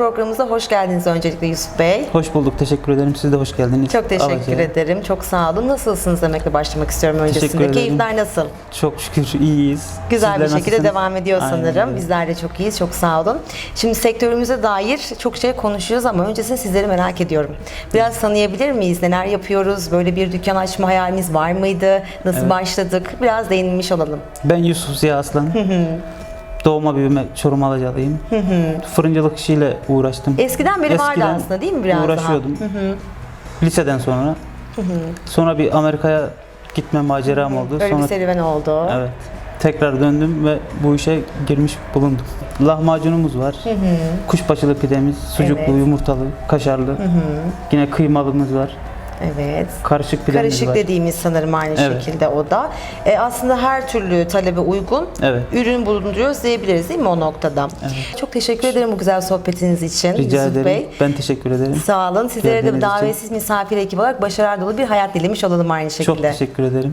Programımıza hoş geldiniz öncelikle Yusuf Bey. Hoş bulduk. Teşekkür ederim. Siz de hoş geldiniz. Çok teşekkür Alacağım. ederim. Çok sağ olun. Nasılsınız demekle başlamak istiyorum öncesinde. Keyifler nasıl? Çok şükür iyiyiz. Güzel Sizler bir şekilde nasılsınız? devam ediyor Aynen sanırım. öyle. Bizler de çok iyiyiz. Çok sağ olun. Şimdi sektörümüze dair çok şey konuşuyoruz ama öncesinde sizleri merak ediyorum. Biraz tanıyabilir miyiz? Neler yapıyoruz? Böyle bir dükkan açma hayalimiz var mıydı? Nasıl Evet. başladık? Biraz değinmiş olalım. Ben Yusuf Ziya Aslan. Doğma büyüme Çorum Alacalıyım. Fırıncılık işiyle uğraştım. Eskiden beri vardı Eskiden aslında değil mi biraz uğraşıyordum. Liseden sonra. Sonra bir Amerika'ya gitme maceram oldu. daha? Böyle sonra bir serüven oldu. evet. Tekrar döndüm ve bu işe girmiş bulundum. Lahmacunumuz var. Kuşbaşılı pidemiz, sucuklu, Evet. yumurtalı, kaşarlı. Yine kıymalımız var. Evet. Karışık pidemiz Karışık var. dediğimiz sanırım aynı Evet. şekilde o da. E, aslında her türlü talebe uygun Evet. ürün bulunduruyoruz diyebiliriz değil mi o noktada? Çok teşekkür ederim bu güzel sohbetiniz için Rica Yusuf ederim. Bey. Ben teşekkür ederim. Sağ olun. Sizlere de Geldiğiniz için. davetsiz misafir ekip olarak başarılar dolu bir hayat dilemiş olalım aynı şekilde. Çok teşekkür ederim.